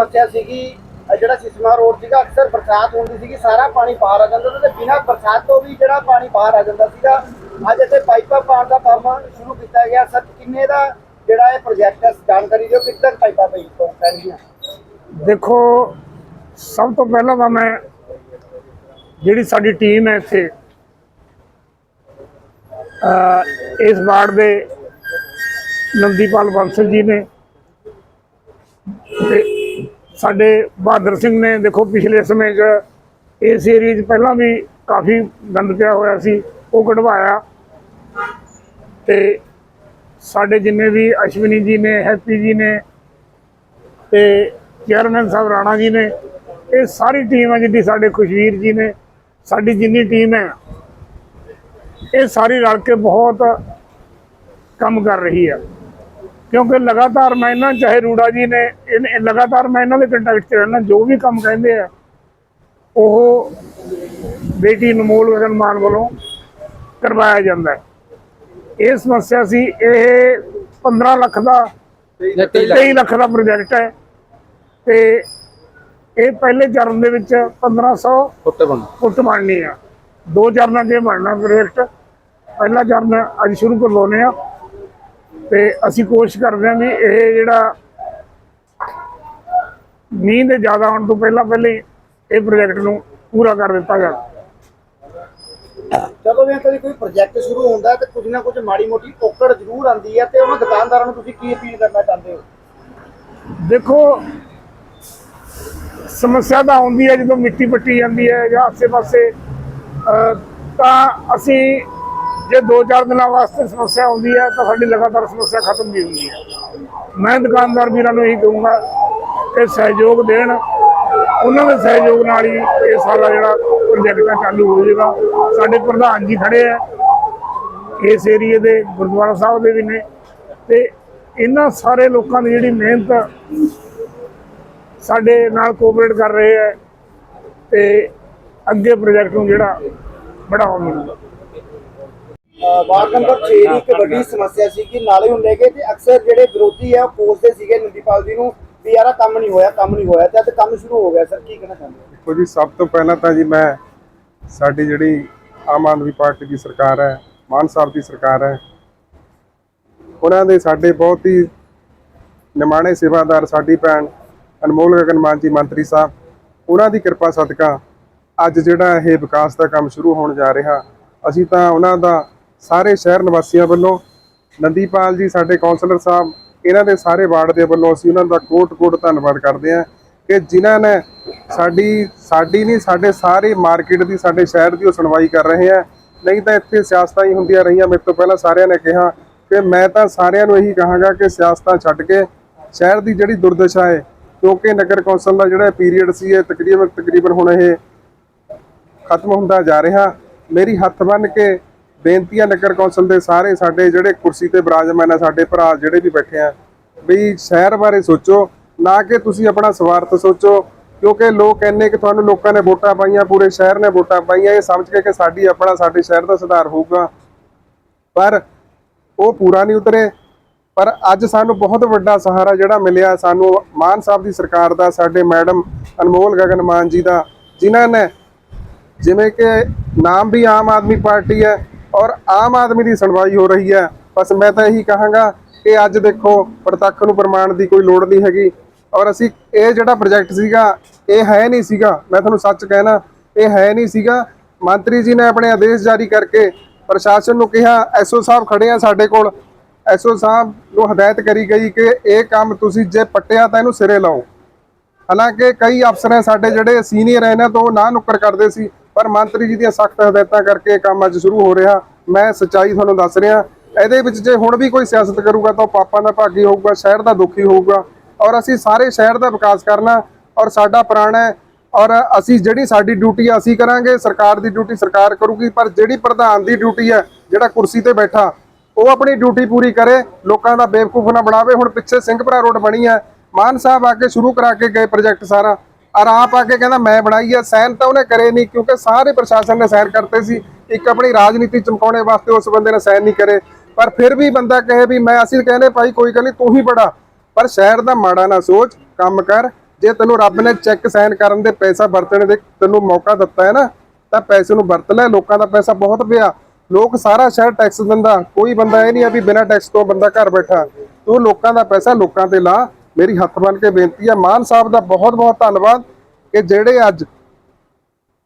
ਸਮੱਸਿਆ ਸੀਗੀ, ਅਹ ਜਿਹੜਾ ਸਿਸਮਾ ਰੋਡ ਸੀਗਾ, ਅਕਸਰ ਬਰਸਾਤ ਹੁੰਦੀ ਸੀਗੀ, ਸਾਰਾ ਪਾਣੀ ਬਾਹਰ ਆ ਜਾਂਦਾ ਸੀ ਤੇ ਬਿਨਾਂ ਬਰਸਾਤ ਤੋਂ ਵੀ ਜਿਹੜਾ ਪਾਣੀ ਬਾਹਰ ਆ ਜਾਂਦਾ ਸੀਗਾ। ਅੱਜ ਇੱਥੇ ਪਾਈਪਾਂ ਪਾਉਣ ਦਾ ਕੰਮ ਸ਼ੁਰੂ ਕੀਤਾ ਗਿਆ। ਸਰ, ਕਿੰਨੇ ਦਾ ਜਿਹੜਾ ਇਹ ਪ੍ਰੋਜੈਕਟ ਹੈ, ਜਾਣਕਾਰੀ ਦਿਓ, ਕਿੰਨੇ ਪਾਈਪਾਂ ਪਈ ਪੈਣਗੀਆਂ? ਦੇਖੋ, ਸਭ ਤੋਂ ਪਹਿਲਾਂ ਤਾਂ ਮੈਂ ਜਿਹੜੀ ਸਾਡੀ ਟੀਮ ਹੈ ਇੱਥੇ ਅ ਇਸ ਵਾਰਡ ਦੇ ਨੰਦੀਪਾਲ ਬੰਸਲ ਜੀ ਨੇ ਤੇ ਸਾਡੇ ਬਹਾਦਰ ਸਿੰਘ ਨੇ, ਦੇਖੋ ਪਿਛਲੇ ਸਮੇਂ 'ਚ ਇਸ ਏਰੀਏ 'ਚ ਪਹਿਲਾਂ ਵੀ ਕਾਫੀ ਗੰਦ ਪਿਆ ਹੋਇਆ ਸੀ, ਉਹ ਕਢਵਾਇਆ। ਤੇ ਸਾਡੇ ਜਿੰਨੇ ਵੀ ਅਸ਼ਵਨੀ ਜੀ ਨੇ, ਹੈਪੀ ਜੀ ਨੇ ਤੇ ਚੇਅਰਮੈਨ ਸਾਹਿਬ ਰਾਣਾ ਜੀ ਨੇ, ਇਹ ਸਾਰੀ ਟੀਮ ਹੈ ਜਿੱਡੀ ਸਾਡੇ ਖੁਸ਼ਵੀਰ ਜੀ ਨੇ, ਸਾਡੀ ਜਿੰਨੀ ਟੀਮ ਹੈ, ਇਹ ਸਾਰੀ ਰਲ ਕੇ ਬਹੁਤ ਕੰਮ ਕਰ ਰਹੀ ਹੈ ਕਿਉਂਕਿ ਲਗਾਤਾਰ ਮੈਂ ਇਹਨਾਂ ਚਾਹੇ ਰੂੜਾ ਜੀ ਨੇ ਇਹਨੇ- ਲਗਾਤਾਰ ਮੈਂ ਇਹਨਾਂ ਦੇ ਕੰਟੈਕਟ 'ਚ ਰਹਿਣਾ ਜੋ ਵੀ ਕੰਮ ਕਹਿੰਦੇ ਆ ਉਹ ਬੇਟੀ ਅਨਮੋਲ ਗਗਨ ਮਾਨ ਵੱਲੋਂ ਕਰਵਾਇਆ ਜਾਂਦਾ ਹੈ। ਇਹ ਸਮੱਸਿਆ ਸੀ ਇਹ 15 ਲੱਖ ਦਾ 23 ਲੱਖ। ਦਾ ਪ੍ਰੋਜੈਕਟ ਹੈ। ਤੇ ਇਹ ਪਹਿਲੇ ਚਰਨ ਦੇ ਵਿੱਚ 1500 ਫੁੱਟ ਬਣ ਫੁੱਟ ਬਣਨੀ ਆ। ਦੋ ਚਰਨਾਂ ਇਹ ਬਣਨਾ ਪ੍ਰੋਜੈਕਟ ਪਹਿਲਾ ਚਰਨ ਅੱਜ ਸ਼ੁਰੂ ਕਰਵਾਉਨੇ ਆ। ਤੇ ਅਸੀਂ ਕੋਸ਼ਿਸ਼ ਕਰਦੇ ਹਾਂ ਵੀ ਇਹ ਜਿਹੜਾ ਮੀਂਹ ਦੇ ਜ਼ਿਆਦਾ ਆਉਣ ਤੋਂ ਪਹਿਲਾਂ ਪਹਿਲੇ ਇਹ ਪ੍ਰੋਜੈਕਟ ਨੂੰ ਪੂਰਾ ਕਰ ਦਿੱਤਾ ਜਾਵੇ। ਜਦੋਂ ਵੀ ਕੋਈ ਪ੍ਰੋਜੈਕਟ ਸ਼ੁਰੂ ਹੁੰਦਾ ਤੇ ਕੁਝ ਨਾ ਕੁਝ ਮਾੜੀ ਮੋਟੀ ਔਕੜ ਜ਼ਰੂਰ ਆਉਂਦੀ ਹੈ ਤੇ ਉਹਨਾਂ ਦੁਕਾਨਦਾਰਾਂ ਨੂੰ ਤੁਸੀਂ ਕੀ ਅਪੀਲ ਕਰਨਾ ਚਾਹੁੰਦੇ ਹੋ? ਦੇਖੋ ਸਮੱਸਿਆ ਤਾਂ ਆਉਂਦੀ ਹੈ ਜਦੋਂ ਮਿੱਟੀ ਪੱਟੀ ਜਾਂਦੀ ਹੈ ਜਾਂ ਆਸੇ-ਪਾਸੇ ਤਾਂ ਅਸੀਂ ਜੇ 2-4 ਦਿਨਾਂ ਵਾਸਤੇ ਸਮੱਸਿਆ ਆਉਂਦੀ ਹੈ ਤਾਂ ਸਾਡੀ ਲਗਾਤਾਰ ਸਮੱਸਿਆ ਖਤਮ ਨਹੀਂ ਹੁੰਦੀ ਹੈ। ਮੈਂ ਦੁਕਾਨਦਾਰ ਵੀਰਾਂ ਨੂੰ ਇਹੀ ਕਹੂੰਗਾ ਕਿ ਸਹਿਯੋਗ ਦੇਣ। ਉਹਨਾਂ ਦੇ ਸਹਿਯੋਗ ਨਾਲ ਹੀ ਇਹ ਸਾਰਾ ਜਿਹੜਾ ਪ੍ਰੋਜੈਕਟ ਹੈ ਚਾਲੂ ਹੋ ਜਾਏਗਾ। ਸਾਡੇ ਪ੍ਰਧਾਨ ਜੀ ਖੜੇ ਆ, ਇਸ ਏਰੀਏ ਦੇ ਗੁਰਦੁਆਰਾ ਸਾਹਿਬ ਦੇ ਵੀ ਨੇ। ਤੇ ਇਹਨਾਂ ਸਾਰੇ ਲੋਕਾਂ ਦੀ ਜਿਹੜੀ ਮਿਹਨਤ ਸਾਡੇ ਨਾਲ ਕੋਆਪਰੇਟ ਕਰ ਰਹੇ ਹੈ ਤੇ ਅੱਗੇ ਪ੍ਰੋਜੈਕਟ ਨੂੰ ਜਿਹੜਾ ਬੜਾਵਾ ਮਿਲੂਗਾ ਵਾਰਡ ਨੰਬਰ 6 ਦੀ ਇੱਕ ਵੱਡੀ ਸਮੱਸਿਆ ਸੀ ਕਿ ਨਾਲੇ ਹੁੰਦੇ ਗਏ ਤੇ ਅਕਸਰ ਜਿਹੜੇ ਵਿਰੋਧੀ ਆ, ਉਹ ਕੋਸਦੇ ਸੀਗੇ, ਨੰਦੀਪਾਲ ਜੀ ਨੂੰ ਵੀ ਯਾਰ ਕੰਮ ਨਹੀਂ ਹੋਇਆ, ਕੰਮ ਨਹੀਂ ਹੋਇਆ ਤੇ ਅੱਜ ਕੰਮ ਸ਼ੁਰੂ ਹੋ ਗਿਆ। ਸਰ, ਕੀ ਕਹਿਣਾ ਚਾਹੁੰਦੇ ਹੋ? ਦੇਖੋ ਜੀ, ਸਭ ਤੋਂ ਪਹਿਲਾਂ ਤਾਂ ਜੀ ਮੈਂ ਸਾਡੀ ਜਿਹੜੀ ਆਮ ਆਦਮੀ ਪਾਰਟੀ ਦੀ ਸਰਕਾਰ ਹੈ, ਮਾਨ ਸਾਹਿਬ ਦੀ ਸਰਕਾਰ ਹੈ, ਉਹਨਾਂ ਦੇ ਸਾਡੇ ਬਹੁਤ ਹੀ ਨਿਮਾਣੇ ਸੇਵਾਦਾਰ ਸਾਡੀ ਭੈਣ ਅਨਮੋਲ ਗਗਨ ਮਾਨ ਜੀ, ਮੰਤਰੀ ਸਾਹਿਬ, ਉਹਨਾਂ ਦੀ ਕਿਰਪਾ ਸਦਕਾ ਅੱਜ ਜਿਹੜਾ ਇਹ ਵਿਕਾਸ ਦਾ ਕੰਮ ਸ਼ੁਰੂ ਹੋਣ ਜਾ ਰਿਹਾ, ਅਸੀਂ ਤਾਂ ਉਹਨਾਂ ਦਾ ਸਾਰੇ ਸ਼ਹਿਰ ਨਿਵਾਸੀਆਂ ਵੱਲੋਂ ਨੰਦੀਪਾਲ ਜੀ, ਸਾਡੇ ਕਾਉਂਸਲਰ ਸਾਹਿਬ, ਇਹਨਾਂ ਦੇ ਸਾਰੇ ਵਾਰਡ ਦੇ ਵੱਲੋਂ ਅਸੀਂ ਉਹਨਾਂ ਦਾ ਕੋਟ-ਕੋਟ ਧੰਨਵਾਦ ਕਰਦੇ ਹਾਂ ਕਿ ਜਿਨ੍ਹਾਂ ਨੇ ਸਾਡੀ ਸਾਡੀ ਨਹੀਂ, ਸਾਡੇ ਸਾਰੇ ਮਾਰਕੀਟ ਦੀ, ਸਾਡੇ ਸ਼ਹਿਰ ਦੀ ਉਹ ਸੁਣਵਾਈ ਕਰ ਰਹੇ ਆ। ਨਹੀਂ ਤਾਂ ਇੱਥੇ ਸਿਆਸਤਾਂ ਹੀ ਹੁੰਦੀਆਂ ਰਹੀਆਂ। ਮੇਰੇ ਤੋਂ ਪਹਿਲਾਂ ਸਾਰਿਆਂ ਨੇ ਕਿਹਾ ਕਿ ਮੈਂ ਤਾਂ ਸਾਰਿਆਂ ਨੂੰ ਇਹੀ ਕਹਾਂਗਾ ਕਿ ਸਿਆਸਤਾਂ ਛੱਡ ਕੇ ਸ਼ਹਿਰ ਦੀ ਜਿਹੜੀ ਦੁਰਦਸ਼ਾ ਹੈ, ਕਿਉਂਕਿ ਨਗਰ ਕੌਂਸਲ ਦਾ ਜਿਹੜਾ ਪੀਰੀਅਡ ਸੀ, ਇਹ ਤਕਰੀਬਨ ਤਕਰੀਬਨ ਹੁਣ ਇਹ ਖਤਮ ਹੁੰਦਾ ਜਾ ਰਿਹਾ। ਮੇਰੀ ਹੱਥ ਬੰਨ ਕੇ ਬੇਨਤੀਆਂ ਨਗਰ ਕੌਂਸਲ ਦੇ ਸਾਰੇ ਸਾਡੇ ਜਿਹੜੇ ਕੁਰਸੀ ਤੇ ਬਿਰਾਜਮਾਨ ਆ, ਸਾਡੇ ਭਰਾ ਜਿਹੜੇ ਵੀ ਬੈਠੇ ਆ, ਵੀ ਸ਼ਹਿਰ ਬਾਰੇ ਸੋਚੋ, ਨਾ ਕਿ ਤੁਸੀਂ ਆਪਣਾ ਸਵਾਰਥ ਸੋਚੋ, ਕਿਉਂਕਿ ਲੋਕ ਕਹਿੰਦੇ ਕਿ ਤੁਹਾਨੂੰ ਲੋਕਾਂ ਨੇ ਵੋਟਾਂ ਪਾਈਆਂ, ਪੂਰੇ ਸ਼ਹਿਰ ਨੇ ਵੋਟਾਂ ਪਾਈਆਂ, ਇਹ ਸਮਝ ਕੇ ਕਿ ਸਾਡੀ ਆਪਣਾ, ਸਾਡੇ ਸ਼ਹਿਰ ਦਾ ਸੁਧਾਰ ਹੋਊਗਾ। ਪਰ ਉਹ ਪੂਰਾ ਨਹੀਂ ਉਤਰੇ। ਪਰ ਅੱਜ ਸਾਨੂੰ ਬਹੁਤ ਵੱਡਾ ਸਹਾਰਾ ਜਿਹੜਾ ਮਿਲਿਆ, ਸਾਨੂੰ ਮਾਨ ਸਾਹਿਬ ਦੀ ਸਰਕਾਰ ਦਾ, ਸਾਡੇ ਮੈਡਮ ਅਨਮੋਲ ਗਗਨ ਮਾਨ ਜੀ ਦਾ, ਜਿਨ੍ਹਾਂ ਨੇ ਜਿਵੇਂ ਕਿ ਨਾਮ ਵੀ ਆਮ ਆਦਮੀ ਪਾਰਟੀ ਹੈ ਔਰ ਆਮ ਆਦਮੀ ਦੀ ਸੁਣਵਾਈ ਹੋ ਰਹੀ ਹੈ। ਬਸ ਮੈਂ ਤਾਂ ਇਹੀ ਕਹਾਂਗਾ ਕਿ ਅੱਜ ਦੇਖੋ, ਪ੍ਰਤੱਖ ਨੂੰ ਪ੍ਰਮਾਣ ਦੀ ਕੋਈ ਲੋੜ ਨਹੀਂ ਹੈਗੀ। ਔਰ ਅਸੀਂ ਇਹ ਜਿਹੜਾ ਪ੍ਰੋਜੈਕਟ ਸੀਗਾ, ਇਹ ਹੈ ਨਹੀਂ ਸੀਗਾ। ਮੈਂ ਤੁਹਾਨੂੰ ਸੱਚ ਕਹਿਣਾ, ਇਹ ਹੈ ਨਹੀਂ ਸੀਗਾ। ਮੰਤਰੀ ਜੀ ਨੇ ਆਪਣੇ ਆਦੇਸ਼ ਜਾਰੀ ਕਰਕੇ ਪ੍ਰਸ਼ਾਸਨ ਨੂੰ ਕਿਹਾ ਐਸਓ ਸਾਹਿਬ ਖੜੇ ਆ ਸਾਡੇ ਕੋਲ। ਐਸਓ ਸਾਹਿਬ ਨੂੰ ਹਦਾਇਤ ਕਰੀ ਗਈ ਕਿ ਇਹ ਕੰਮ ਤੁਸੀਂ ਜੇ ਪੱਟਿਆ ਤਾਂ ਇਹਨੂੰ ਸਿਰੇ ਲਾਓ। ਹਾਲਾਂਕਿ ਕਈ ਅਫਸਰ ਹੈ ਸਾਡੇ ਜਿਹੜੇ ਸੀਨੀਅਰ ਹੈ, ਇਹਨਾਂ ਤੋਂ ਨਾ ਨੁੱਕਰ ਕਰਦੇ ਸੀ। ਪਰ ਮੰਤਰੀ ਜੀ ਦੀਆਂ ਸਖਤ ਹਦਾਇਤਾਂ ਕਰਕੇ ਕੰਮ ਅੱਜ ਸ਼ੁਰੂ ਹੋ ਰਿਹਾ। ਮੈਂ ਸੱਚਾਈ ਤੁਹਾਨੂੰ ਦੱਸ ਰਿਹਾ, ਇਹਦੇ ਵਿੱਚ ਜੇ ਹੁਣ ਵੀ ਕੋਈ ਸਿਆਸਤ ਕਰੂਗਾ ਤਾਂ ਉਹ ਪਾਪਾਂ ਦਾ ਭਾਗੀ ਹੋਊਗਾ, ਸ਼ਹਿਰ ਦਾ ਦੁਖੀ ਹੋਊਗਾ ਔਰ ਅਸੀਂ ਸਾਰੇ ਸ਼ਹਿਰ ਦਾ ਵਿਕਾਸ ਕਰਨਾ ਔਰ ਸਾਡਾ ਪ੍ਰਾਣ ਹੈ ਔਰ ਅਸੀਂ ਜਿਹੜੀ ਸਾਡੀ ਡਿਊਟੀ ਆ, ਅਸੀਂ ਕਰਾਂਗੇ, ਸਰਕਾਰ ਦੀ ਡਿਊਟੀ ਸਰਕਾਰ ਕਰੂਗੀ, ਪਰ ਜਿਹੜੀ ਪ੍ਰਧਾਨ ਦੀ ਡਿਊਟੀ ਹੈ, ਜਿਹੜਾ ਕੁਰਸੀ ਤੇ ਬੈਠਾ, ਉਹ ਆਪਣੀ ਡਿਊਟੀ ਪੂਰੀ ਕਰੇ, ਲੋਕਾਂ ਦਾ ਬੇਵਕੂਫ ਨਾ ਬਣਾਵੇ। ਹੁਣ ਪਿੱਛੇ ਸਿੰਘਪੁਰਾ ਰੋਡ ਬਣੀ ਹੈ, ਮਾਨ ਸਾਹਿਬ ਆ ਕੇ ਸ਼ੁਰੂ ਕਰਾ ਕੇ ਗਏ ਪ੍ਰੋਜੈਕਟ ਸਾਰਾ। ਔਰ ਆਪ ਆ ਕੇ ਕਹਿੰਦਾ, ਮੈਂ ਬਣਾਈ ਆ ਸਾਈਨ ਤਾਂ ਉਹਨੇ ਕਰੇ ਨਹੀਂ, ਕਿਉਂਕਿ ਸਾਰੇ ਪ੍ਰਸ਼ਾਸਨ ਨੇ ਸਾਈਨ ਕਰਤੇ ਸੀ। ਇੱਕ ਆਪਣੀ ਰਾਜਨੀਤੀ ਚਮਕਾਉਣੇ ਵਾਸਤੇ ਉਸ ਬੰਦੇ ਨੇ ਸਾਈਨ ਨਹੀਂ ਕਰੇ। ਪਰ ਫਿਰ ਵੀ ਬੰਦਾ ਕਹੇ ਵੀ, ਮੈਂ ਅਸੀਂ ਕਹਿੰਦੇ, ਭਾਈ, ਕੋਈ ਗੱਲ ਨਹੀਂ, ਤੂੰ ਹੀ ਬੜਾ ਪਰ ਸ਼ਹਿਰ ਦਾ ਮਾੜਾ ਨਾ ਸੋਚ, ਕੰਮ ਕਰ। ਜੇ ਤੈਨੂੰ ਰੱਬ ਨੇ ਚੈੱਕ ਸਾਈਨ ਕਰਨ ਦੇ ਪੈਸਾ ਵਰਤਣ ਦੇ ਤੈਨੂੰ ਮੌਕਾ ਦਿੱਤਾ ਹੈ ਨਾ, ਤਾਂ ਪੈਸੇ ਨੂੰ ਵਰਤ ਲੈ। ਲੋਕਾਂ ਦਾ ਪੈਸਾ ਬਹੁਤ ਪਿਆ। ਲੋਕ ਸਾਰਾ ਸ਼ਹਿਰ ਟੈਕਸ ਦਿੰਦਾ। ਕੋਈ ਬੰਦਾ ਇਹ ਨਹੀਂ ਆ ਵੀ ਬਿਨਾਂ ਟੈਕਸ ਤੋਂ ਬੰਦਾ ਘਰ ਬੈਠਾ। ਤੂੰ ਲੋਕਾਂ ਦਾ ਪੈਸਾ ਲੋਕਾਂ ਤੇ ਲਾ। ਮੇਰੀ ਹੱਥ ਬੰਨ ਕੇ ਬੇਨਤੀ ਹੈ ਮਾਨ ਸਾਹਿਬ ਦਾ ਬਹੁਤ ਬਹੁਤ ਧੰਨਵਾਦ ਕਿ ਜਿਹੜੇ ਅੱਜ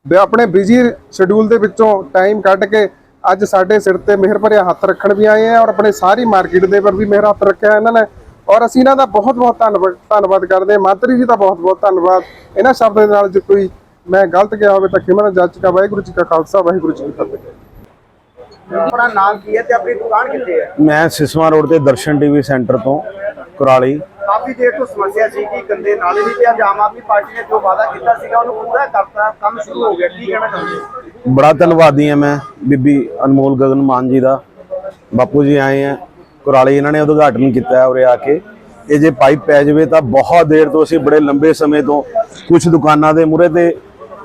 ਆਪਣੇ ਬਿਜ਼ੀ ਸ਼ਡਿਊਲ ਦੇ ਵਿੱਚੋਂ ਟਾਈਮ ਕੱਢ ਕੇ ਅੱਜ ਸਾਡੇ ਸਿਰ ਤੇ ਮਿਹਰ ਭਰਿਆ ਹੱਥ ਰੱਖਣ ਵੀ ਆਏ ਆ ਔਰ ਆਪਣੇ ਸਾਰੀ ਮਾਰਕੀਟ ਦੇ ਪਰ ਵੀ ਮਿਹਰ ਹੱਥ ਰੱਖਿਆ ਇਹਨਾਂ ਨੇ ਔਰ ਅਸੀਂ ਇਹਨਾਂ ਦਾ ਬਹੁਤ ਬਹੁਤ ਧੰਨਵਾਦ ਧੰਨਵਾਦ ਕਰਦੇ ਹਾਂ। ਮੰਤਰੀ ਜੀ ਦਾ ਬਹੁਤ ਬਹੁਤ ਧੰਨਵਾਦ। ਇਹਨਾਂ ਸ਼ਬਦਾਂ ਦੇ ਨਾਲ ਜੇ ਕੋਈ ਮੈਂ ਗਲਤ ਗਿਆ ਹੋਵੇ ਤਾਂ ਖਿਮਾ ਜੱਜ ਕਾ ਵਾਹਿਗੁਰੂ ਜੀ ਕਾ ਖਾਲਸਾ ਵਾਹਿਗੁਰੂ ਜੀ ਕੀ ਫਤਿਹ। ਆਪਣਾ ਨਾਮ ਕੀ ਹੈ ਤੇ ਆਪਣੀ ਦੁਕਾਨ ਕਿੱਥੇ ਹੈ? ਮੈਂ ਸਿਸਵਾ ਰੋਡ ਤੇ ਦਰਸ਼ਨ ਟੀਵੀ ਸੈਂਟਰ ਤੋਂ ਕੁਰਾਲੀ। ਕਾਫੀ ਦੇਰ ਤੋਂ ਸਮੱਸਿਆ ਸੀ ਕਿ ਗੰਦੇ ਨਾਲੇ ਦੀ ਤੇ ਅੱਜ ਆਮ ਆਦਮੀ ਪਾਰਟੀ ਨੇ ਜੋ ਵਾਅਦਾ ਕੀਤਾ ਸੀਗਾ, ਉਹਨੂੰ ਪੂਰਾ ਕਰਤਾ, ਕੰਮ ਸ਼ੁਰੂ ਹੋ ਗਿਆ। ਕੀ ਕਹਿਣਾ ਚਾਹੁੰਦੇ ਬੜਾ ਧੰਨਵਾਦੀ ਹਾਂ ਮੈਂ ਬੀਬੀ ਅਨਮੋਲ ਗਗਨ ਮਾਨ ਜੀ ਦਾ। ਬਾਪੂ ਜੀ ਆਏ ਆ, ਕੁਰਾਲੀ ਇਹਨਾਂ ਨੇ ਉਦਘਾਟਨ ਕੀਤਾ ਉਰੇ ਆ ਕੇ। ਇਹ ਜੇ ਪਾਈਪ ਪੈ ਜਾਵੇ ਤਾਂ ਬਹੁਤ ਦੇਰ ਤੋਂ ਅਸੀਂ ਬੜੇ ਲੰਬੇ ਸਮੇਂ ਤੋਂ ਕੁਝ ਦੁਕਾਨਾਂ ਦੇ ਮੂਹਰੇ ਤੇ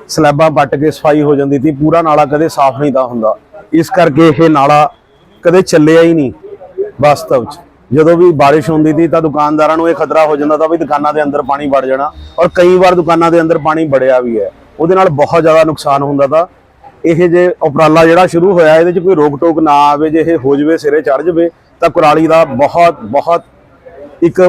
ਸਲੈਬਾਂ ਪੱਟ ਕੇ ਸਫ਼ਾਈ ਹੋ ਜਾਂਦੀ ਸੀ। ਪੂਰਾ ਨਾਲਾ ਕਦੇ ਸਾਫ਼ ਨਹੀਂ ਤਾਂ ਹੁੰਦਾ। ਇਸ ਕਰਕੇ ਇਹ ਨਾਲਾ ਕਦੇ ਚੱਲਿਆ ਹੀ ਨਹੀਂ। ਵਾਸਤਵ 'ਚ ਜਦੋਂ ਵੀ ਬਾਰਿਸ਼ ਹੁੰਦੀ ਸੀ ਤਾਂ ਦੁਕਾਨਦਾਰਾਂ ਨੂੰ ਇਹ ਖਤਰਾ ਹੋ ਜਾਂਦਾ ਤਾਂ ਵੀ ਦੁਕਾਨਾਂ ਦੇ ਅੰਦਰ ਪਾਣੀ ਵੜ ਜਾਣਾ ਔਰ ਕਈ ਵਾਰ ਦੁਕਾਨਾਂ ਦੇ ਅੰਦਰ ਪਾਣੀ ਵੜਿਆ ਵੀ ਹੈ। ਉਹਦੇ ਨਾਲ ਬਹੁਤ ਜ਼ਿਆਦਾ ਨੁਕਸਾਨ ਹੁੰਦਾ ਤਾਂ ਇਹ ਜੇ ਉਪਰਾਲਾ ਜਿਹੜਾ ਸ਼ੁਰੂ ਹੋਇਆ ਇਹਦੇ 'ਚ ਕੋਈ ਰੋਕ ਟੋਕ ਨਾ ਆਵੇ, ਜੇ ਇਹ ਹੋ ਜਵੇ, ਸਿਰੇ ਚੜ ਜਵੇ, ਤਾਂ ਕੁਰਾਲੀ ਦਾ ਬਹੁਤ ਬਹੁਤ ਇੱਕ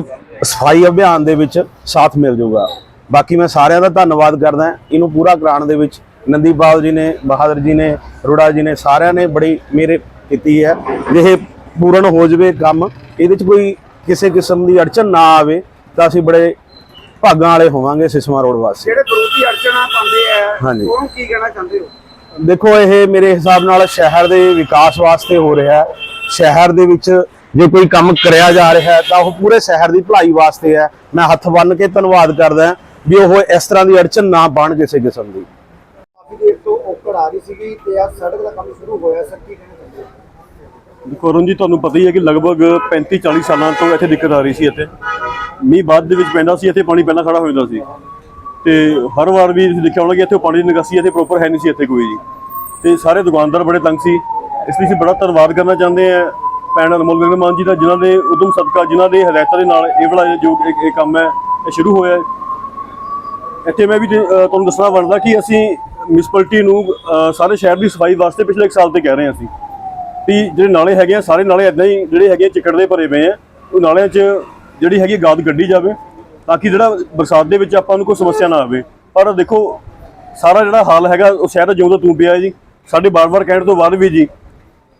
ਸਫ਼ਾਈ ਅਭਿਆਨ ਦੇ ਵਿੱਚ ਸਾਥ ਮਿਲ ਜਾਊਗਾ। ਬਾਕੀ ਮੈਂ ਸਾਰਿਆਂ ਦਾ ਧੰਨਵਾਦ ਕਰਦਾ ਇਹਨੂੰ ਪੂਰਾ ਕਰਾਉਣ ਦੇ ਵਿੱਚ ਨੰਦੀਪਾਲ ਜੀ ਨੇ, ਬਹਾਦਰ ਜੀ ਨੇ ਅਰੋੜਾ ਜੀ ਨੇ, ਸਾਰਿਆਂ ਨੇ ਬੜੀ ਮੇਰੇ ਕੀਤੀ ਹੈ। ਜੇ ਇਹ ਪੂਰਨ ਹੋ ਜਵੇ ਕੰਮ ਇਹਦੇ 'ਚ ਕੋਈ ਕਿਸੇ ਕਿਸਮ ਦੀ ਅੜਚਨ ਨਾ ਆਵੇ ਤਾਂ ਅਸੀਂ ਬੜੇ ਭਾਗਾਂ ਵਾਲੇ ਹੋਵਾਂਗੇ ਸਿਸਮਾ ਰੋਡ ਵਾਸੀ। ਜਿਹੜੇ ਵਿਰੋਧੀ ਅੜਚਣਾ ਪਾਉਂਦੇ ਆ। ਉਹਨੂੰ ਕੀ ਕਹਿਣਾ ਚਾਹੁੰਦੇ ਹੋ? ਦੇਖੋ ਇਹ ਮੇਰੇ ਹਿਸਾਬ ਨਾਲ ਸ਼ਹਿਰ ਦੇ ਵਿਕਾਸ ਵਾਸਤੇ ਹੋ ਰਿਹਾ ਹੈ। ਸ਼ਹਿਰ ਦੇ ਵਿੱਚ ਜੇ ਕੋਈ ਕੰਮ ਕਰਿਆ ਜਾ ਰਿਹਾ ਹੈ ਤਾਂ ਉਹ ਪੂਰੇ ਸ਼ਹਿਰ ਦੀ ਭਲਾਈ ਵਾਸਤੇ ਹੈ। ਮੈਂ ਹੱਥ ਬੰਨ੍ਹ ਕੇ ਧੰਨਵਾਦ ਕਰਦਾ ਵੀ ਉਹ ਇਸ ਤਰ੍ਹਾਂ ਦੀ ਅੜਚਨ ਨਾ ਪਾਉਣ ਕਿਸੇ ਕਿਸਮ ਦੀ। ਕਾਫੀ ਦੇਰ ਤੋਂ ਔਕੜ ਆ ਰਹੀ ਸੀਗੀ ਤੇ ਅੱਜ ਸੜਕ ਦਾ ਕੰਮ ਸ਼ੁਰੂ ਹੋਇਆ ਸਰ ਕੀ ਦੇਖੋ ਅਰੁਣ ਜੀ ਤੁਹਾਨੂੰ ਪਤਾ ਹੀ ਹੈ ਕਿ ਲਗਭਗ 35 40 ਸਾਲਾਂ ਤੋਂ ਇੱਥੇ ਦਿੱਕਤ ਆ ਰਹੀ ਸੀ ਇੱਥੇ। ਮੀਂਹ ਬਾਅਦ ਦੇ ਵਿੱਚ ਪੈਂਦਾ ਸੀ, ਇੱਥੇ ਪਾਣੀ ਪਹਿਲਾਂ ਖੜਾ ਹੋ ਜਾਂਦਾ ਸੀ। ਤੇ ਹਰ ਵਾਰ ਵੀ ਤੁਸੀਂ ਦੇਖਿਆ ਹੋਣਾ ਕਿ ਇੱਥੇ ਪਾਣੀ ਦੀ ਨਿਕਾਸੀ ਇੱਥੇ ਪ੍ਰੋਪਰ ਹੈ ਨਹੀਂ ਸੀ ਇੱਥੇ ਕੋਈ ਜੀ। ਤੇ ਸਾਰੇ ਦੁਕਾਨਦਾਰ ਬੜੇ ਤੰਗ ਸੀ। ਇਸ ਲਈ ਅਸੀਂ ਬੜਾ ਧੰਨਵਾਦ ਕਰਨਾ ਚਾਹੁੰਦੇ ਆ ਭੈਣ ਅਨਮੋਲ ਗਗਨ ਜੀ ਦਾ, ਜਿਨ੍ਹਾਂ ਦੇ ਉਦਮ ਸਦਕਾ, ਜਿਨ੍ਹਾਂ ਦੇ ਹਦਾਇਤਾਂ ਦੇ ਨਾਲ ਇਹ ਵਾਲਾ ਜੋ ਇਹ ਕੰਮ ਹੈ, ਇਹ ਸ਼ੁਰੂ ਹੋਇਆ ਇੱਥੇ ਮੈਂ ਵੀ ਤੁਹਾਨੂੰ ਦੱਸਣਾ ਬਣਦਾ ਕਿ ਅਸੀਂ ਮਿਊਨਿਸਪੈਲਿਟੀ ਨੂੰ ਸਾਰੇ ਸ਼ਹਿਰ ਦੀ ਸਫ਼ਾਈ ਵਾਸਤੇ ਪਿਛਲੇ 1 ਸਾਲ ਤੇ ਕਹਿ ਰਹੇ ਹਾਂ ਅਸੀਂ। ਵੀ ਜਿਹੜੇ ਨਾਲੇ ਹੈਗੇ ਆ, ਸਾਰੇ ਨਾਲੇ ਇਦਾਂ ਹੀ ਜਿਹੜੇ ਹੈਗੇ ਆ ਚਿੱਕੜ ਦੇ ਭਰੇ ਪਏ ਆ। ਉਹ ਨਾਲਿਆਂ 'ਚ ਜਿਹੜੀ ਹੈਗੀ ਗਾਦ ਕੱਢੀ ਜਾਵੇ ਤਾਂ ਕਿ ਜਿਹੜਾ ਬਰਸਾਤ ਦੇ ਵਿੱਚ ਆਪਾਂ ਨੂੰ ਕੋਈ ਸਮੱਸਿਆ ਨਾ ਆਵੇ। ਪਰ ਦੇਖੋ, ਸਾਰਾ ਜਿਹੜਾ ਹਾਲ ਹੈਗਾ, ਉਹ ਸ਼ਹਿਰ ਦਾ ਜਿਉਂ ਦਾ ਤੂੰ ਪਿਆ ਜੀ। ਸਾਡੇ ਬਾਰ-ਬਾਰ ਕਹਿਣ ਤੋਂ ਬਾਅਦ ਵੀ ਜੀ,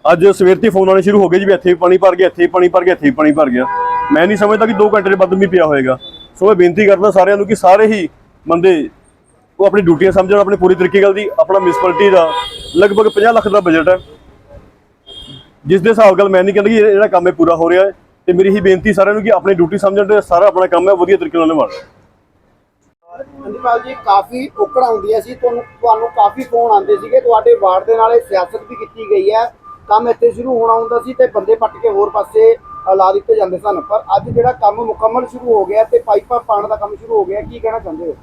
ਅੱਜ ਸਵੇਰ ਤੇ ਫੋਨ ਆਉਣੇ ਸ਼ੁਰੂ ਹੋ ਗਏ ਜੀ ਵੀ ਇੱਥੇ ਵੀ ਪਾਣੀ ਭਰ ਗਿਆ, ਇੱਥੇ ਵੀ ਪਾਣੀ ਭਰ ਗਿਆ, ਇੱਥੇ ਵੀ ਪਾਣੀ ਭਰ ਗਿਆ। ਮੈਂ ਨਹੀਂ ਸਮਝਦਾ ਕਿ 2 ਘੰਟੇ ਦੇ ਬਾਅਦ ਵੀ ਪਿਆ ਹੋਏਗਾ। ਸੋ ਮੈਂ ਬੇਨਤੀ ਕਰਦਾ ਸਾਰਿਆਂ ਨੂੰ ਕਿ ਸਾਰੇ ਹੀ ਬੰਦੇ ਉਹ ਆਪਣੀ ਡਿਊਟੀਆਂ ਸਮਝਣ, ਆਪਣੇ ਪੂਰੀ ਤਰੀਕੇ ਨਾਲ ਦੀ ਆਪਣਾ ਮਿਊਨਿਸਪੈਲਿਟੀ ਦਾ ਲਗਭਗ 50 ਲੱਖ ਦਾ ਬਜਟ ਹੈ। ਜਿਸ ਦੇ ਹਿਸਾਬ ਨਾਲ ਮੈਂ ਨਹੀਂ ਕਹਿੰਦਾ ਕਿ ਇਹ ਜਿਹੜਾ ਕੰਮ ਹੈ ਪੂਰਾ ਹੋ ਰਿਹਾ ਹੈ ਤੇ ਮੇਰੀ ਹੀ ਬੇਨਤੀ ਸਾਰਿਆਂ ਨੂੰ ਕਿ ਆਪਣੀ ਡਿਊਟੀ ਸਮਝਣ ਤੇ ਸਾਰਾ ਆਪਣਾ ਕੰਮ ਹੈ ਵਧੀਆ ਤਰੀਕੇ ਨਾਲ ਨਿਭਾਉਣ। ਅੰਦੀਪਾਲ ਜੀ ਕਾਫੀ ਔਕੜਾਂ ਹੁੰਦੀਆਂ ਸੀ ਤੁਹਾਨੂੰ ਤੁਹਾਨੂੰ ਕਾਫੀ ਫੋਨ ਆਉਂਦੇ ਸੀਗੇ ਤੁਹਾਡੇ ਵਾਰਡ ਦੇ ਨਾਲ ਇਹ ਸਿਆਸਤ ਵੀ ਕੀਤੀ ਗਈ ਹੈ। ਕੰਮ ਇੱਥੇ ਸ਼ੁਰੂ ਹੋਣਾ ਹੁੰਦਾ ਸੀ ਤੇ ਬੰਦੇ ਪੱਟ ਕੇ ਹੋਰ ਪਾਸੇ ਲਾ ਦਿੱਤੇ ਜਾਂਦੇ ਸਨ ਪਰ ਅੱਜ ਜਿਹੜਾ ਕੰਮ ਮੁਕੰਮਲ ਸ਼ੁਰੂ ਹੋ ਗਿਆ ਤੇ ਪਾਈਪਾਂ ਪਾਣ ਦਾ ਕੰਮ ਸ਼ੁਰੂ ਹੋ ਗਿਆ ਕੀ ਕਹਿਣਾ ਚਾਹੁੰਦੇ ਹੋ?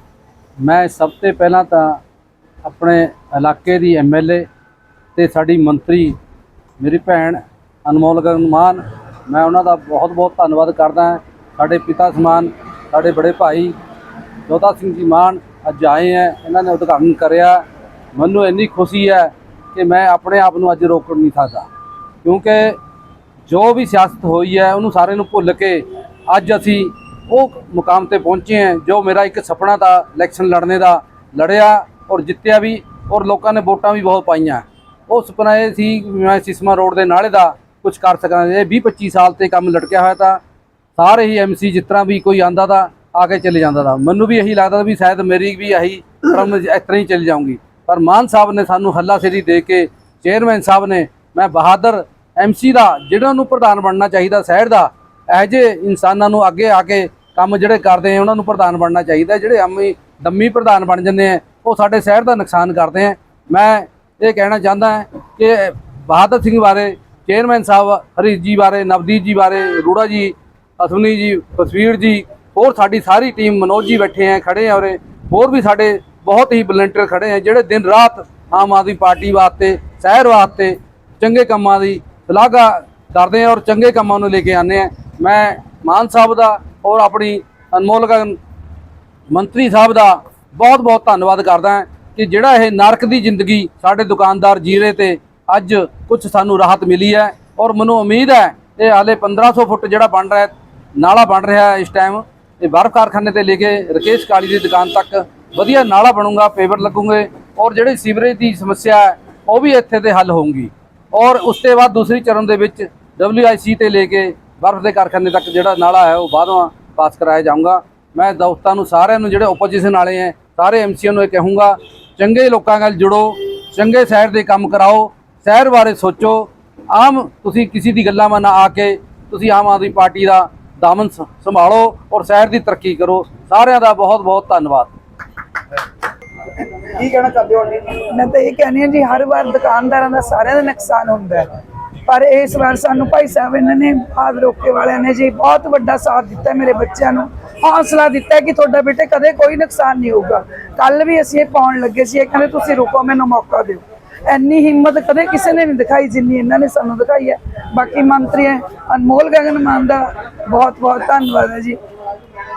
ਮੈਂ ਸਭ ਤੋਂ ਪਹਿਲਾਂ ਤਾਂ ਆਪਣੇ ਇਲਾਕੇ ਦੀ ਐਮਐਲਏ ਤੇ ਸਾਡੀ ਮੰਤਰੀ ਮੇਰੀ ਭੈਣ ਅਨਮੋਲ ਗਗਨ ਮਾਨ, ਮੈਂ ਉਹਨਾਂ ਦਾ ਬਹੁਤ ਬਹੁਤ ਧੰਨਵਾਦ ਕਰਦਾ ਸਾਡੇ ਪਿਤਾ ਸਮਾਨ, ਸਾਡੇ ਬੜੇ ਭਾਈ ਜੋਧਾ ਸਿੰਘ ਜੀ ਮਾਨ ਅੱਜ ਆਏ ਹੈ, ਇਹਨਾਂ ਨੇ ਉਦਘਾਟਨ ਕਰਿਆ। ਮੈਨੂੰ ਇੰਨੀ ਖੁਸ਼ੀ ਹੈ ਕਿ ਮੈਂ ਆਪਣੇ ਆਪ ਨੂੰ ਅੱਜ ਰੋਕ ਨਹੀਂ ਸਕਦਾ। ਕਿਉਂਕਿ ਜੋ ਵੀ ਸਿਆਸਤ ਹੋਈ ਹੈ, ਉਹਨੂੰ ਸਾਰੇ ਨੂੰ ਭੁੱਲ ਕੇ ਅੱਜ ਅਸੀਂ ਉਹ ਮੁਕਾਮ ਤੇ ਪਹੁੰਚੇ ਹੈ, ਜੋ ਮੇਰਾ ਇੱਕ ਸੁਪਨਾ ਤਾਂ ਇਲੈਕਸ਼ਨ ਲੜਨੇ ਦਾ ਲੜਿਆ ਔਰ ਜਿੱਤਿਆ ਵੀ ਔਰ ਲੋਕਾਂ ਨੇ ਵੋਟਾਂ ਵੀ ਬਹੁਤ ਪਾਈਆਂ। ਉਹ ਸੁਪਨਾ ਇਹ ਸੀ ਵੀ ਮੈਂ ਸਿਸਮਾ ਰੋਡ ਦੇ ਨਾਲੇ ਦਾ ਕੁਝ ਕਰ ਸਕਾਂ। ਇਹ 20 25 ਸਾਲ ਤੇ ਕੰਮ ਲਟਕਿਆ ਹੋਇਆ ਤਾਂ ਸਾਰੇ ਹੀ ਐਮਸੀ ਜਿਸ ਤਰ੍ਹਾਂ ਵੀ ਕੋਈ ਆਂਦਾ ਤਾਂ ਆ ਕੇ ਚਲੇ ਜਾਂਦਾ ਤਾਂ। ਮੈਨੂੰ ਵੀ ਇਹੀ ਲੱਗਦਾ ਵੀ ਸ਼ਾਇਦ ਮੇਰੀ ਵੀ ਇਹੀ ਕਰਮ ਇਸ ਤਰ੍ਹਾਂ ਹੀ ਚਲੀ ਜਾਊਂਗੀ। ਪਰ ਮਾਨ ਸਾਹਿਬ ਨੇ ਸਾਨੂੰ ਹੱਲਾ ਸੇਰੀ ਦੇ ਕੇ ਚੇਅਰਮੈਨ ਸਾਹਿਬ ਨੇ ਮੈਂ ਬਹਾਦਰ ਐਮਸੀ ਦਾ ਜਿਹੜਾ ਨੂੰ ਪ੍ਰਧਾਨ ਬਣਨਾ ਚਾਹੀਦਾ ਸ਼ਹਿਰ ਦਾ, ਇਹ ਜਿਹੇ ਇਨਸਾਨਾਂ ਨੂੰ ਅੱਗੇ ਆ ਕੇ ਕੰਮ ਜਿਹੜੇ ਕਰਦੇ ਆ, ਉਹਨਾਂ ਨੂੰ ਪ੍ਰਧਾਨ ਬਣਨਾ ਚਾਹੀਦਾ। ਜਿਹੜੇ ਅੰਮੀ ਦੰਮੀ ਪ੍ਰਧਾਨ ਬਣ ਜਾਂਦੇ ਆ, ਉਹ ਸਾਡੇ ਸ਼ਹਿਰ ਦਾ ਨੁਕਸਾਨ ਕਰਦੇ ਆ। ਮੈਂ ਇਹ ਕਹਿਣਾ ਚਾਹੁੰਦਾ ਹੈ ਕਿ ਬਹਾਦਰ ਸਿੰਘ ਬਾਰੇ, ਚੇਅਰਮੈਨ ਸਾਹਿਬ ਹਰੀਸ਼ ਜੀ ਬਾਰੇ, ਨਵਦੀਪ ਜੀ ਬਾਰੇ, ਰੂੜਾ ਜੀ, ਅਸਵਨੀ ਜੀ ਤਸਵੀਰ ਜੀ, ਹੋਰ ਸਾਡੀ ਸਾਰੀ ਟੀਮ, ਮਨੋਜ ਜੀ ਬੈਠੇ ਆ, ਖੜੇ ਆ ਉਰੇ, ਹੋਰ ਵੀ ਸਾਡੇ ਬਹੁਤ ਹੀ ਵਲੰਟੀਅਰ ਖੜੇ ਆ, ਜਿਹੜੇ ਦਿਨ ਰਾਤ ਆਮ ਆਦਮੀ ਪਾਰਟੀ ਵਾਸਤੇ, ਸ਼ਹਿਰ ਵਾਸਤੇ ਚੰਗੇ ਕੰਮਾਂ ਦੀ ਸ਼ਲਾਘਾ ਕਰਦੇ ਆ ਔਰ ਚੰਗੇ ਕੰਮਾਂ ਨੂੰ ਲੈ ਕੇ ਆਉਂਦੇ ਆ। ਮੈਂ ਮਾਨ ਸਾਹਿਬ ਦਾ ਔਰ ਆਪਣੀ ਅਨਮੋਲ ਮੰਤਰੀ ਸਾਹਿਬ ਦਾ ਬਹੁਤ ਬਹੁਤ ਧੰਨਵਾਦ ਕਰਦਾ ਹਾਂ। ਕਿ ਜਿਹੜਾ ਇਹ ਨਰਕ ਦੀ ਜ਼ਿੰਦਗੀ ਸਾਡੇ ਦੁਕਾਨਦਾਰ ਜੀ ਤੇ ਅੱਜ ਕੁਝ ਸਾਨੂੰ ਰਾਹਤ ਮਿਲੀ ਹੈ ਔਰ ਮੈਨੂੰ ਉਮੀਦ ਹੈ ਇਹ ਹਾਲੇ 1500 ਫੁੱਟ ਜਿਹੜਾ ਬਣ ਰਿਹਾ ਨਾਲਾ ਬਣ ਰਿਹਾ ਇਸ ਟਾਈਮ ਇਹ ਬਰਫ਼ ਕਾਰਖਾਨੇ ਤੇ ਲੈ ਕੇ ਰਕੇਸ਼ ਕਾਲੀ ਦੀ ਦੁਕਾਨ ਤੱਕ ਵਧੀਆ ਨਾਲਾ ਬਣੂਗਾ, ਪੇਵਰ ਲੱਗੂਗੇ ਔਰ ਜਿਹੜੀ ਸੀਵਰੇਜ ਦੀ ਸਮੱਸਿਆ ਹੈ, ਉਹ ਵੀ ਇੱਥੇ ਤੇ ਹੱਲ ਹੋਊਗੀ। ਔਰ ਉਸ ਤੋਂ ਬਾਅਦ ਦੂਸਰੀ ਚਰਨ ਦੇ ਵਿੱਚ WIC ਤੇ ਲੈ ਕੇ ਬਰਫ਼ ਦੇ ਕਾਰਖਾਨੇ ਤੱਕ ਜਿਹੜਾ ਨਾਲਾ ਹੈ, ਉਹ ਬਾਅਦੋਂ ਪਾਸ ਕਰਾਇਆ ਜਾਊਗਾ। ਮੈਂ ਦੋਸਤਾਂ ਨੂੰ ਸਾਰਿਆਂ ਨੂੰ ਜਿਹੜੇ ਓਪੋਜੀਸ਼ਨ ਵਾਲੇ ਹੈ, ਸਾਰੇ ਐਮਸੀਆਂ ਨੂੰ ਇਹ ਕਹੂੰਗਾ ਚੰਗੇ ਲੋਕਾਂ ਨਾਲ ਜੁੜੋ, ਚੰਗੇ ਸ਼ਹਿਰ ਦੇ ਕੰਮ ਕਰਾਓ, ਸ਼ਹਿਰ ਬਾਰੇ ਸੋਚੋ। ਆਮ ਤੁਸੀਂ ਕਿਸੇ ਦੀ ਗੱਲਾਂ 'ਮਾ ਨਾ ਆ ਕੇ ਤੁਸੀਂ ਆਮ ਆਦਮੀ ਪਾਰਟੀ ਦਾ ਦਾਮਨ ਸੰਭਾਲੋ ਔਰ ਸ਼ਹਿਰ ਦੀ ਤਰੱਕੀ ਕਰੋ। ਸਾਰਿਆਂ ਦਾ ਬਹੁਤ ਬਹੁਤ ਧੰਨਵਾਦ। ਕੀ ਕਹਿਣਾ ਚਾਹੁੰਦੇ ਹੋ? ਮੈਂ ਤਾਂ ਇਹ ਕਹਿੰਦੀ ਹਾਂ ਜੀ, ਹਰ ਵਾਰ ਦੁਕਾਨਦਾਰਾਂ ਦਾ ਸਾਰਿਆਂ ਦਾ ਨੁਕਸਾਨ ਹੁੰਦਾ ਹੈ। ਪਰ ਇਸ ਵਾਰ ਸਾਨੂੰ ਭਾਈ ਸਾਹਿਬ ਇਹਨਾਂ ਨੇ ਹਾਦ ਰੋਕੇ ਵਾਲਿਆਂ ਨੇ ਜੀ ਬਹੁਤ ਵੱਡਾ ਸਾਥ ਦਿੱਤਾ ਮੇਰੇ ਬੱਚਿਆਂ ਨੂੰ। ਹੌਸਲਾ ਦਿੱਤਾ ਕਿ ਤੁਹਾਡਾ ਬੇਟੇ ਕਦੇ ਕੋਈ ਨੁਕਸਾਨ ਨਹੀਂ ਹੋਊਗਾ। ਕੱਲ ਵੀ ਅਸੀਂ ਇਹ ਪਾਉਣ ਲੱਗੇ ਸੀ ਇਹ ਕਹਿੰਦੇ ਤੁਸੀਂ ਰੁਕੋ ਮੈਨੂੰ ਮੌਕਾ ਦਿਓ। ਇੰਨੀ ਹਿੰਮਤ ਕਦੇ ਕਿਸੇ ਨੇ ਨਹੀਂ ਦਿਖਾਈ ਜਿੰਨੀ ਇਹਨਾਂ ਨੇ ਸਾਨੂੰ ਦਿਖਾਈ ਹੈ। ਬਾਕੀ ਮੰਤਰੀ ਹੈ ਅਨਮੋਲ ਗਗਨ ਮਾਨ ਦਾ ਬਹੁਤ ਬਹੁਤ ਧੰਨਵਾਦ ਹੈ ਜੀ।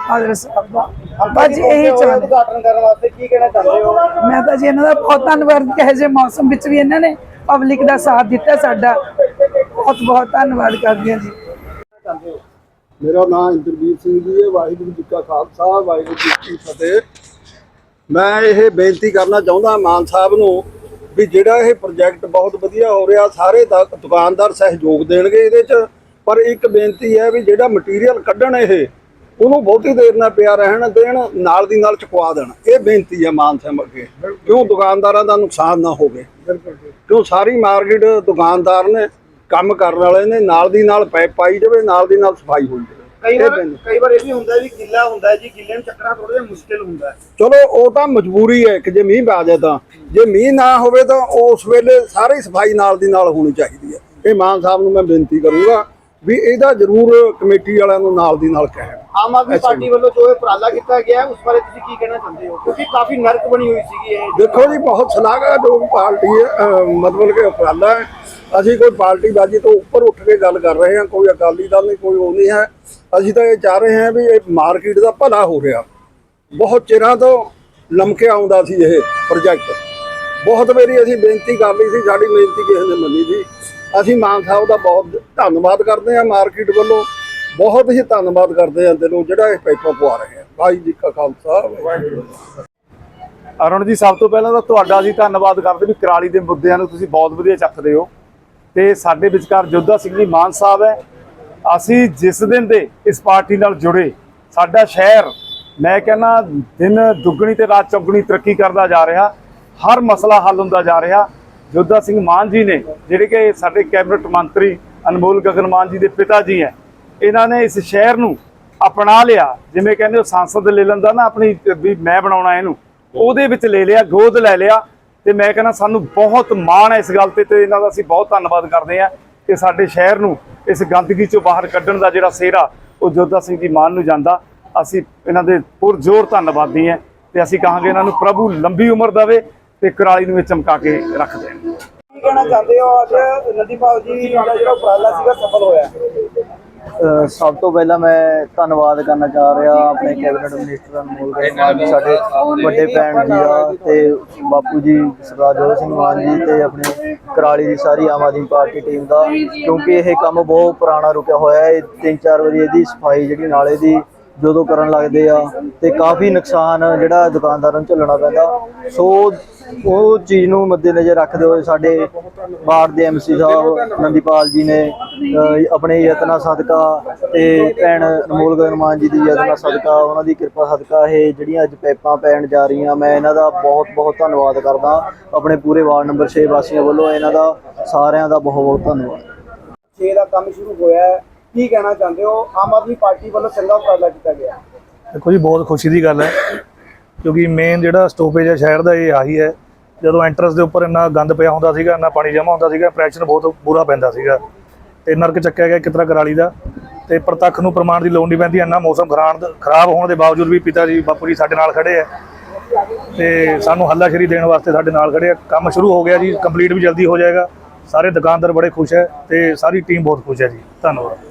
ਹਾਜ਼ਰ ਸਾਹਿਬ ਦਾ। ਬਸ ਜੀ ਇਹੀ ਚਾਹੁੰਦੇ। ਉਦਘਾਟਨ ਕਰਨ ਵਾਸਤੇ ਕੀ ਕਹਿਣਾ ਚਾਹੁੰਦੇ ਹੋ? ਮੈਂ ਤਾਂ ਜੀ ਇਹਨਾਂ ਦਾ ਬਹੁਤ ਧੰਨਵਾਦ ਕਹੇ ਜੇ ਮੌਸਮ ਵਿੱਚ ਵੀ ਇਹਨਾਂ ਨੇ ਪਬਲਿਕ ਦਾ ਸਾਥ ਦਿੱਤਾ ਸਾਡਾ। ਬਹੁਤ ਬਹੁਤ ਧੰਨਵਾਦ ਕਰਦੀ ਹਾਂ ਜੀ। ਮੇਰਾ ਨਾਮ ਇੰਦਰਵੀਰ ਸਿੰਘ ਜੀ ਹੈ ਵਾਹਿਗੁਰੂ ਜੀ ਕਾ ਖਾਲਸਾ ਵਾਹਿਗੁਰੂ ਜੀ ਕੀ ਫਤਿਹ। ਮੈਂ ਇਹ ਬੇਨਤੀ ਕਰਨਾ ਚਾਹੁੰਦਾ ਮਾਨ ਸਾਹਿਬ ਨੂੰ ਵੀ ਜਿਹੜਾ ਇਹ ਪ੍ਰੋਜੈਕਟ ਬਹੁਤ ਵਧੀਆ ਹੋ ਰਿਹਾ ਸਾਰੇ ਦਾ ਦੁਕਾਨਦਾਰ ਸਹਿਯੋਗ ਦੇਣਗੇ ਇਹਦੇ 'ਚ। ਪਰ ਇੱਕ ਬੇਨਤੀ ਹੈ ਵੀ ਜਿਹੜਾ ਮਟੀਰੀਅਲ ਕੱਢਣ ਇਹ ਉਹਨੂੰ ਬਹੁਤੀ ਦੇਰ ਨਾ ਪਿਆ ਰਹਿਣ ਦੇਣ ਨਾਲ ਦੀ ਨਾਲ ਚੁਕਵਾ ਦੇਣ। ਇਹ ਬੇਨਤੀ ਹੈ ਮਾਨ ਸਾਹਿਬ ਅੱਗੇ। ਕਿਉਂ ਦੁਕਾਨਦਾਰਾਂ ਦਾ ਨੁਕਸਾਨ ਨਾ ਹੋਵੇ? ਕਿਉਂ ਸਾਰੀ ਮਾਰਕੀਟ ਦੁਕਾਨਦਾਰ ਨੇ ਕੰਮ ਕਰਨ ਵਾਲੇ ਨੇ ਨਾਲ ਦੀ ਨਾਲ ਪਾਈਪ ਪਾਈ ਜਾਵੇ ਨਾਲ ਦੀ ਨਾਲ ਸਫ਼ਾਈ ਹੋਈ ਜਾਵੇ। ਕਈ ਵਾਰ। ਕਈ ਵਾਰ ਇਹ ਵੀ ਹੁੰਦਾ ਵੀ ਗਿੱਲਾ ਹੁੰਦਾ ਜੀ ਗਿੱਲੇ ਨੂੰ ਚੱਕਣਾ ਥੋੜਾ ਜਿਹਾ ਮੁਸ਼ਕਿਲ ਹੁੰਦਾ ਚਲੋ ਉਹ ਤਾਂ ਮਜਬੂਰੀ ਹੈ ਕਿ ਜੇ ਮੀਂਹ ਪੈ ਜਾਏ ਤਾਂ। ਜੇ ਮੀਂਹ ਨਾ ਹੋਵੇ ਤਾਂ ਉਸ ਵੇਲੇ ਸਾਰੀ ਸਫ਼ਾਈ ਨਾਲ ਦੀ ਨਾਲ ਹੋਣੀ ਚਾਹੀਦੀ ਹੈ। ਇਹ ਮਾਨ ਸਾਹਿਬ ਨੂੰ ਮੈਂ ਬੇਨਤੀ ਕਰੂੰਗਾ। ਵੀ ਇਹਦਾ ਜ਼ਰੂਰ ਕਮੇਟੀ ਵਾਲਿਆਂ ਨੂੰ ਨਾਲ ਦੀ ਨਾਲ ਕਹਿਣ। ਆਮ ਆਦਮੀ ਪਾਰਟੀ ਵੱਲੋਂ ਜੋ ਇਹ ਉਪਰਾਲਾ ਕੀਤਾ ਗਿਆ ਉਸ ਬਾਰੇ ਤੁਸੀਂ ਕੀ ਕਹਿਣਾ ਚਾਹੁੰਦੇ ਹੋ? ਕਿਉਂਕਿ ਕਾਫੀ ਨਰਕ ਬਣੀ ਹੋਈ ਸੀਗੀ ਇਹ। ਦੇਖੋ ਜੀ ਬਹੁਤ ਸ਼ਲਾਘਾਯੋਗ ਪਾਰਟੀ ਹੈ ਮਤਲਬ ਕਿ ਉਪਰਾਲਾ ਹੈ। ਅਸੀਂ ਕੋਈ ਪਾਰਟੀ ਬਾਜੀ ਤੋਂ ਉੱਪਰ ਉੱਠ ਕੇ ਗੱਲ ਕਰ ਰਹੇ ਹਾਂ ਕੋਈ ਅਕਾਲੀ ਦਲ ਨਹੀਂ ਕੋਈ ਉਹ ਨਹੀਂ ਹੈ। ਅਸੀਂ ਤਾਂ ਇਹ ਚਾਹ ਰਹੇ ਹਾਂ ਵੀ ਇਹ ਮਾਰਕੀਟ ਦਾ ਭਲਾ ਹੋ ਰਿਹਾ। ਬਹੁਤ ਚਿਰਾਂ ਤੋਂ ਲਮਕੇ ਆਉਂਦਾ ਸੀ ਇਹ ਪ੍ਰੋਜੈਕਟ। ਬਹੁਤ ਵਾਰੀ ਅਸੀਂ ਬੇਨਤੀ ਕਰ ਲਈ ਸੀ ਸਾਡੀ ਬੇਨਤੀ ਕਿਸੇ ਨੇ ਮੰਨੀ ਸੀ। ਅਸੀਂ ਮਾਨ ਸਾਹਿਬ ਦਾ ਬਹੁਤ ਧੰਨਵਾਦ ਕਰਦੇ ਹਾਂ ਮਾਰਕੀਟ ਵੱਲੋਂ, ਬਹੁਤ ਹੀ ਧੰਨਵਾਦ ਕਰਦੇ ਹਾਂ ਦਿਲੋਂ ਜਿਹੜਾ ਇਹ ਪੈਪਾ ਪਵਾ ਰਹੇ ਆ ਭਾਈ ਜੀ ਕਾ ਖਾਲਸਾ ਅਰੁਣ ਜੀ, ਸਭ ਤੋਂ ਪਹਿਲਾਂ ਤਾਂ ਤੁਹਾਡਾ ਅਸੀਂ ਧੰਨਵਾਦ ਕਰਦੇ ਵੀ ਕਰਾਲੀ ਦੇ ਮੁੱਦਿਆਂ ਨੂੰ ਤੁਸੀਂ ਬਹੁਤ ਵਧੀਆ ਚੱਕਦੇ ਹੋ। ਤੇ ਸਾਡੇ ਵਿਚਕਾਰ ਜੋਧਾ ਸਿੰਘ ਜੀ ਮਾਨ ਸਾਹਿਬ ਹੈ। ਅਸੀਂ ਜਿਸ ਦਿਨ ਦੇ ਇਸ ਪਾਰਟੀ ਨਾਲ ਜੁੜੇ, ਸਾਡਾ ਸ਼ਹਿਰ, ਮੈਂ ਕਹਿੰਦਾ, ਦਿਨ ਦੁੱਗਣੀ ਤੇ ਰਾਤ ਚੌਗਣੀ ਤਰੱਕੀ ਕਰਦਾ ਜਾ ਰਿਹਾ। ਹਰ ਮਸਲਾ ਹੱਲ ਹੁੰਦਾ ਜਾ ਰਿਹਾ। ਜੋਧਾ ਸਿੰਘ ਮਾਨ ਜੀ ਨੇ, ਜਿਹੜੇ ਕਿ ਸਾਡੇ ਕੈਬਨਿਟ ਮੰਤਰੀ ਅਨਮੋਲ ਗਗਨ ਮਾਨ ਜੀ ਦੇ ਪਿਤਾ ਜੀ ਹੈ, ਇਹਨਾਂ ਨੇ ਇਸ ਸ਼ਹਿਰ ਨੂੰ ਅਪਣਾ ਲਿਆ। ਜਿਵੇਂ ਕਹਿੰਦੇ ਉਹ ਸੰਸਦ ਲੈ ਲੈਂਦਾ ਨਾ ਆਪਣੀ, ਵੀ ਮੈਂ ਬਣਾਉਣਾ ਇਹਨੂੰ, ਉਹਦੇ ਵਿੱਚ ਲੈ ਲਿਆ, ਗੋਦ ਲੈ ਲਿਆ। ਤੇ ਮੈਂ ਕਹਿੰਦਾ, ਸਾਨੂੰ ਬਹੁਤ ਮਾਣ ਹੈ ਇਸ ਗੱਲ ਤੇ ਤੇ ਇਹਨਾਂ ਦਾ ਅਸੀਂ ਬਹੁਤ ਧੰਨਵਾਦ ਕਰਦੇ ਹਾਂ ਕਿ ਸਾਡੇ ਸ਼ਹਿਰ ਨੂੰ ਇਸ ਗੰਦਗੀ ਚੋਂ ਬਾਹਰ ਕੱਢਣ ਦਾ ਜਿਹੜਾ ਸਿਹਰਾ, ਉਹ ਜੋਧਾ ਸਿੰਘ ਜੀ ਮਾਨ ਨੂੰ ਜਾਂਦਾ। ਅਸੀਂ ਇਹਨਾਂ ਦੇ ਪੁਰਜ਼ੋਰ ਧੰਨਵਾਦੀ ਹਾਂ ਤੇ ਅਸੀਂ ਕਹਾਂਗੇ ਇਹਨਾਂ ਨੂੰ, ਪ੍ਰਭੂ ਲੰਬੀ ਉਮਰ ਦੇਵੇ ਤੇ ਕੁਰਾਲੀ ਨੂੰ ਚਮਕਾ ਕੇ ਰੱਖ ਦੇਣ। ਕੀ ਕਹਿਣਾ ਚਾਹੁੰਦੇ ਹੋ ਅੱਜ ਨਦੀਪਾਲ ਜੀ ਦਾ ਜਿਹੜਾ ਉਪਰਾਲਾ ਸੀਗਾ ਸਫਲ ਹੋਇਆ? ਅਹ ਸਭ ਤੋਂ ਪਹਿਲਾਂ ਮੈਂ ਧੰਨਵਾਦ ਕਰਨਾ ਚਾਹ ਰਿਹਾ ਆਪਣੇ ਕੈਬਨਿਟ ਮਿਨਿਸਟਰ ਅਨਮੋਲ ਜੀ ਸਾਡੇ ਵੱਡੇ ਭੈਣ ਜੀ ਦਾ ਤੇ ਬਾਪੂ ਜੀ ਸਰਦਾਰ ਜੋਧ ਸਿੰਘ ਮਾਨ ਜੀ ਤੇ ਆਪਣੇ ਕਰਾਲੀ ਦੀ ਸਾਰੀ ਆਮ ਆਦਮੀ ਪਾਰਟੀ ਟੀਮ ਦਾ ਕਿਉਂਕਿ ਇਹ ਕੰਮ ਬਹੁਤ ਪੁਰਾਣਾ ਰੁਕਿਆ ਹੋਇਆ ਹੈ। ਇਹ ਤਿੰਨ ਚਾਰ ਵਾਰੀ ਇਹਦੀ ਸਫ਼ਾਈ ਜਿਹੜੀ ਨਾਲੇ ਦੀ ਜਦੋਂ ਕਰਨ ਲੱਗਦੇ ਆ ਤੇ ਕਾਫੀ ਨੁਕਸਾਨ ਜਿਹੜਾ ਦੁਕਾਨਦਾਰਾਂ ਨੂੰ ਝੱਲਣਾ ਪੈਂਦਾ। ਸੋ ਉਹ ਚੀਜ਼ ਨੂੰ ਮੱਦੇਨਜ਼ਰ ਰੱਖਦੇ ਹੋਏ ਸਾਡੇ ਵਾਰਡ ਦੇ ਐਮਸੀ ਸਾਹਿਬ, ਨੰਦੀਪਾਲ ਜੀ ਨੇ ਆਪਣੇ ਯਤਨਾ ਸਦਕਾ ਤੇ ਭੈਣ ਅਨਮੋਲ ਗਗਨ ਮਾਨ ਜੀ ਦੀ ਯਤਨਾ ਸਦਕਾ, ਉਹਨਾਂ ਦੀ ਕਿਰਪਾ ਸਦਕਾ ਇਹ ਜਿਹੜੀਆਂ ਅੱਜ ਪੈਪਾਂ ਪੈਣ ਜਾ ਰਹੀਆਂ, ਮੈਂ ਇਹਨਾਂ ਦਾ ਬਹੁਤ ਬਹੁਤ ਧੰਨਵਾਦ ਕਰਦਾ। ਆਪਣੇ ਪੂਰੇ ਵਾਰਡ ਨੰਬਰ 6 ਵਾਸੀਆਂ ਵੱਲੋਂ ਇਹਨਾਂ ਦਾ ਸਾਰਿਆਂ ਦਾ ਬਹੁਤ ਬਹੁਤ ਧੰਨਵਾਦ। 6 ਦਾ ਕੰਮ ਸ਼ੁਰੂ ਹੋਇਆ ਕੀ ਕਹਿਣਾ ਚਾਹੁੰਦੇ ਹੋ? ਆਮ ਆਦਮੀ ਪਾਰਟੀ ਵੱਲੋਂ ਚੰਗਾ ਉਪਰਾਲਾ ਕੀਤਾ ਗਿਆ। ਦੇਖੋ ਜੀ, ਬਹੁਤ ਖੁਸ਼ੀ ਦੀ ਗੱਲ ਹੈ, ਕਿਉਂਕਿ ਮੇਨ ਜਿਹੜਾ ਸਟੋਪੇਜ ਹੈ ਸ਼ਹਿਰ ਦਾ, ਇਹ ਆਹੀ ਹੈ। ਜਦੋਂ ਐਂਟਰੈਂਸ ਦੇ ਉੱਪਰ ਇੰਨਾ ਗੰਦ ਪਿਆ ਹੁੰਦਾ ਸੀਗਾ, ਇੰਨਾ ਪਾਣੀ ਜਮ੍ਹਾਂ ਹੁੰਦਾ ਸੀਗਾ ਪ੍ਰੈਸ਼ਰ ਬਹੁਤ ਬੁਰਾ ਪੈਂਦਾ ਸੀਗਾ। ਤੇ ਨਰਕ ਚੱਕਿਆ ਗਿਆ ਕਿਤਰਾ ਕਰਾਲੀ ਦਾ। ਤੇ ਪ੍ਰਤੱਖ ਨੂੰ ਪ੍ਰਮਾਣ ਦੀ ਲੋੜ ਨਹੀਂ ਪੈਂਦੀ, ਇੰਨਾ ਮੌਸਮ ਖਰਾਬ ਖਰਾਬ ਹੋਣ ਦੇ ਬਾਵਜੂਦ ਵੀ ਪਿਤਾ ਜੀ, ਬਾਪੂ ਜੀ ਸਾਡੇ ਨਾਲ ਖੜੇ ਆ। ਤੇ ਸਾਨੂੰ ਹੱਲਾਸ਼ੇਰੀ ਦੇਣ ਵਾਸਤੇ ਸਾਡੇ ਨਾਲ ਖੜੇ ਆ। ਕੰਮ ਸ਼ੁਰੂ ਹੋ ਗਿਆ ਜੀ ਕੰਪਲੀਟ ਵੀ ਜਲਦੀ ਹੋ ਜਾਏਗਾ। ਸਾਰੇ ਦੁਕਾਨਦਾਰ ਬੜੇ ਖੁਸ਼ ਹੈ ਤੇ ਸਾਰੀ ਟੀਮ ਬਹੁਤ ਖੁਸ਼ ਹੈ ਜੀ। ਧੰਨਵਾਦ।